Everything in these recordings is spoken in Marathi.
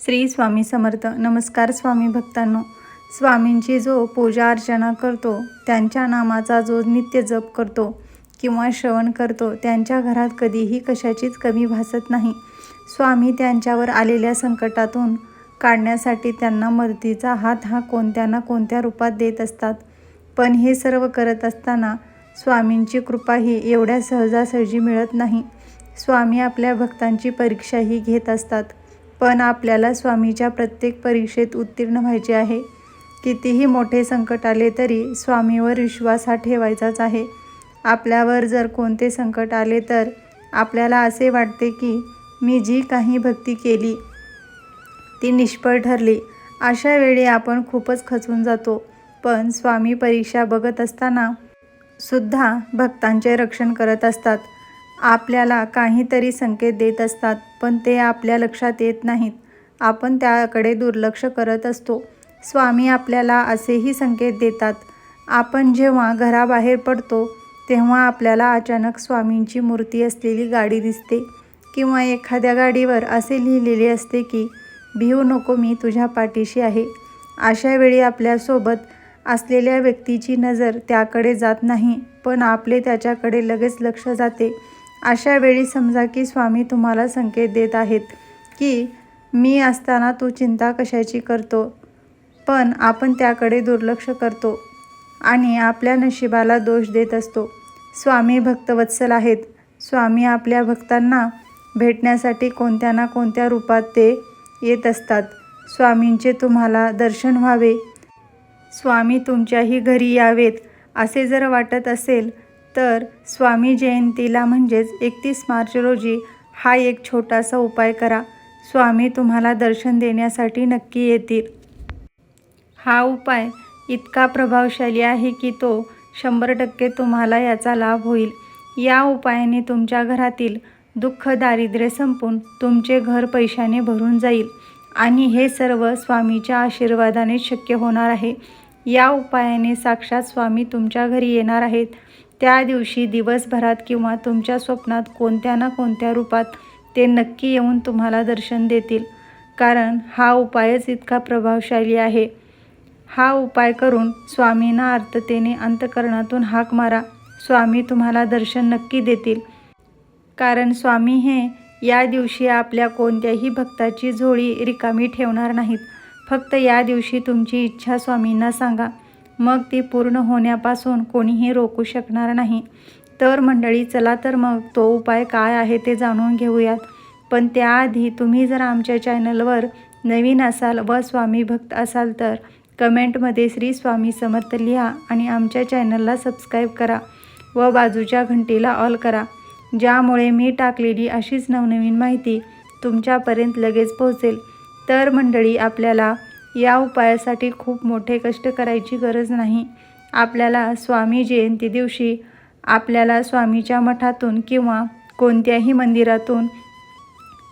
श्री स्वामी समर्थ. नमस्कार स्वामी भक्तांनो. स्वामींची जो पूजा अर्चना करतो त्यांच्या नामाचा जो नित्य जप करतो किंवा श्रवण करतो त्यांच्या घरात कधीही कशाचीच कमी भासत नाही. स्वामी त्यांच्यावर आलेल्या संकटातून काढण्यासाठी त्यांना मदतीचा हात हा कोणत्या ना कोणत्या रूपात देत असतात. पण हे सर्व करत असताना स्वामींची कृपा ही एवढ्या सहजासहजी मिळत नाही. स्वामी आपल्या भक्तांची परीक्षाही घेत असतात. पण आपल्याला स्वामीच्या प्रत्येक परीक्षेत उत्तीर्ण व्हायचे आहे. कितीही मोठे संकट आले तरी स्वामीवर विश्वास हा ठेवायचाच आहे. आपल्यावर जर कोणते संकट आले तर आपल्याला असे वाटते की मी जी काही भक्ती केली ती निष्फळ ठरली. अशा वेळी आपण खूपच खचून जातो. पण स्वामी परीक्षा बघत असताना सुद्धा भक्तांचे रक्षण करत असतात. आपल्याला काहीतरी संकेत देत असतात पण ते आपल्या लक्षात येत नाहीत. आपण त्याकडे दुर्लक्ष करत असतो. स्वामी आपल्याला असेही संकेत देतात आपण जेव्हा घराबाहेर पडतो तेव्हा आपल्याला अचानक स्वामींची मूर्ती असलेली गाडी दिसते किंवा एखाद्या गाडीवर असे लिहिलेले असते की भिऊ नको मी तुझ्या पाठीशी आहे अशा वेळी आपल्यासोबत असलेल्या व्यक्तीची नजर त्याकडे जात नाही पण आपले त्याच्याकडे लगेच लक्ष जाते. अशा वेळी समजा की स्वामी तुम्हाला संकेत देत आहेत की मी असताना तू चिंता कशाची करतो? पण आपण त्याकडे दुर्लक्ष करतो आणि आपल्या नशिबाला दोष देत असतो. स्वामी भक्तवत्सल आहेत. स्वामी आपल्या भक्तांना भेटण्यासाठी कोणत्या ना कोणत्या रूपात ते येत असतात. स्वामींचे तुम्हाला दर्शन व्हावे. स्वामी तुमच्याही घरी यावेत. असे जर वाटत असेल तर स्वामी जयंतीला म्हणजेच एकतीस मार्च रोजी हा एक छोटासा उपाय करा. स्वामी तुम्हाला दर्शन देण्यासाठी नक्की येतील. हा उपाय इतका प्रभावशाली आहे की तो शंभर टक्के तुम्हाला याचा लाभ होईल. या उपायाने तुमच्या घरातील दुःख दारिद्र्य संपून तुमचे घर पैशाने भरून जाईल आणि हे सर्व स्वामीच्या आशीर्वादाने शक्य होणार आहे. या उपायाने साक्षात स्वामी तुमच्या घरी येणार आहेत. त्या दिवशी दिवसभरात किंवा तुमच्या स्वप्नात कोणत्या ना कोणत्या रूपात ते नक्की येऊन तुम्हाला दर्शन देतील. कारण हा उपायच इतका प्रभावशाली आहे. हा उपाय करून स्वामींना आर्ततेने अंतकरणातून हाक मारा. स्वामी तुम्हाला दर्शन नक्की देतील. कारण स्वामी हे या दिवशी आपल्या कोणत्याही भक्ताची झोळी रिकामी ठेवणार नाहीत. फक्त या दिवशी तुमची इच्छा स्वामींना सांगा. मग ती पूर्ण होण्यापासून कोणीही रोखू शकणार नाही. तर मंडळी चला तर मग तो उपाय काय आहे ते जाणून घेऊयात. पण त्याआधी तुम्ही जर आमच्या चॅनलवर नवीन असाल व स्वामी भक्त असाल तर कमेंटमध्ये श्री स्वामी समर्थ लिहा आणि आमच्या चॅनलला सबस्क्राईब करा व बाजूच्या घंटीला ऑल करा ज्यामुळे मी टाकलेली अशीच नवनवीन माहिती तुमच्यापर्यंत लगेच पोहोचेल. तर मंडळी आपल्याला या उपायासाठी खूप मोठे कष्ट करायची गरज नाही. आपल्याला स्वामी जयंती दिवशी आपल्याला स्वामीच्या मठातून किंवा कोणत्याही मंदिरातून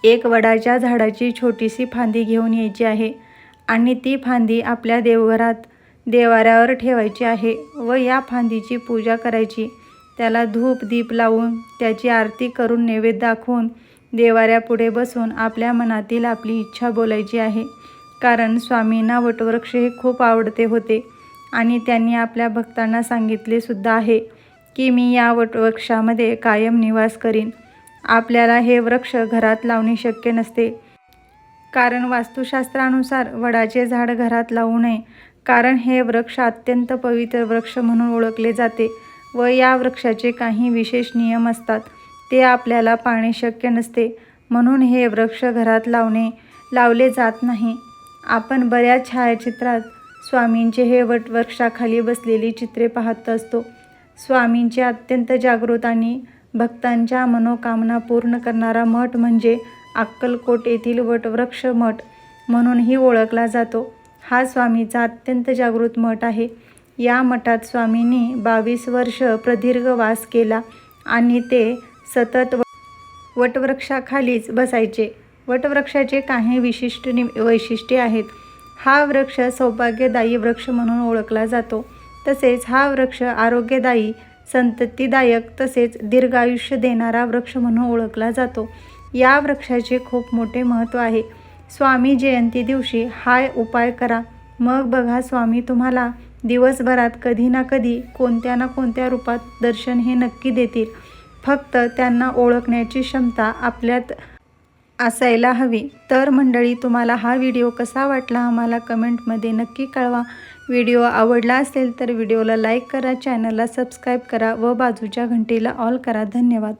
एक वडाच्या झाडाची छोटीशी फांदी घेऊन यायची आहे आणि ती फांदी आपल्या देवघरात देवाऱ्यावर ठेवायची आहे व या फांदीची पूजा करायची. त्याला धूप दीप लावून त्याची आरती करून नैवेद्य दाखवून देवाऱ्यापुढे बसून आपल्या मनातील आपली इच्छा बोलायची आहे. कारण स्वामींना वटवृक्ष हे खूप आवडते होते. आणि त्यांनी आपल्या भक्तांना सांगितले सुद्धा आहे की मी या वटवृक्षामध्ये कायम निवास करीन. आपल्याला हे वृक्ष घरात लावणे शक्य नसते. कारण वास्तुशास्त्रानुसार वडाचे झाड घरात लावू नये. कारण हे वृक्ष अत्यंत पवित्र वृक्ष म्हणून ओळखले जाते व या वृक्षाचे काही विशेष नियम असतात. ते आपल्याला पाळणे शक्य नसते. म्हणून हे वृक्ष घरात लावणे लावले जात नाही. आपण बऱ्याच छायाचित्रात स्वामींचे हे वटवृक्षाखाली बसलेली चित्रे पाहत असतो. स्वामींचे अत्यंत जागृत आणि भक्तांच्या मनोकामना पूर्ण करणारा मठ म्हणजे अक्कलकोट येथील वटवृक्ष मठ म्हणूनही ओळखला जातो. हा स्वामीचा अत्यंत जागृत मठ आहे. या मठात स्वामींनी बावीस वर्ष प्रदीर्घ वास केला आणि ते सतत वटवृक्षाखालीच बसायचे. वटवृक्षाचे काही विशिष्ट नि वैशिष्ट्ये आहेत. हा वृक्ष सौभाग्यदायी वृक्ष म्हणून ओळखला जातो. तसेच हा वृक्ष आरोग्यदायी संततीदायक तसेच दीर्घायुष्य देणारा वृक्ष म्हणून ओळखला जातो. या वृक्षाचे खूप मोठे महत्त्व आहे. स्वामी जयंती दिवशी हा उपाय करा. मग बघा स्वामी तुम्हाला दिवसभरात कधी ना कधी कोणत्या ना कोणत्या रूपात दर्शन हे नक्की देतील. फक्त त्यांना ओळखण्याची क्षमता आपल्यात असायला हवी. तर मंडळी तुम्हाला हा व्हिडिओ कसा वाटला आम्हाला कमेंटमध्ये नक्की कळवा. व्हिडिओ आवडला असेल तर व्हिडिओला लाईक करा चॅनलला सबस्क्राईब करा व बाजूच्या घंटीला ऑल करा. धन्यवाद.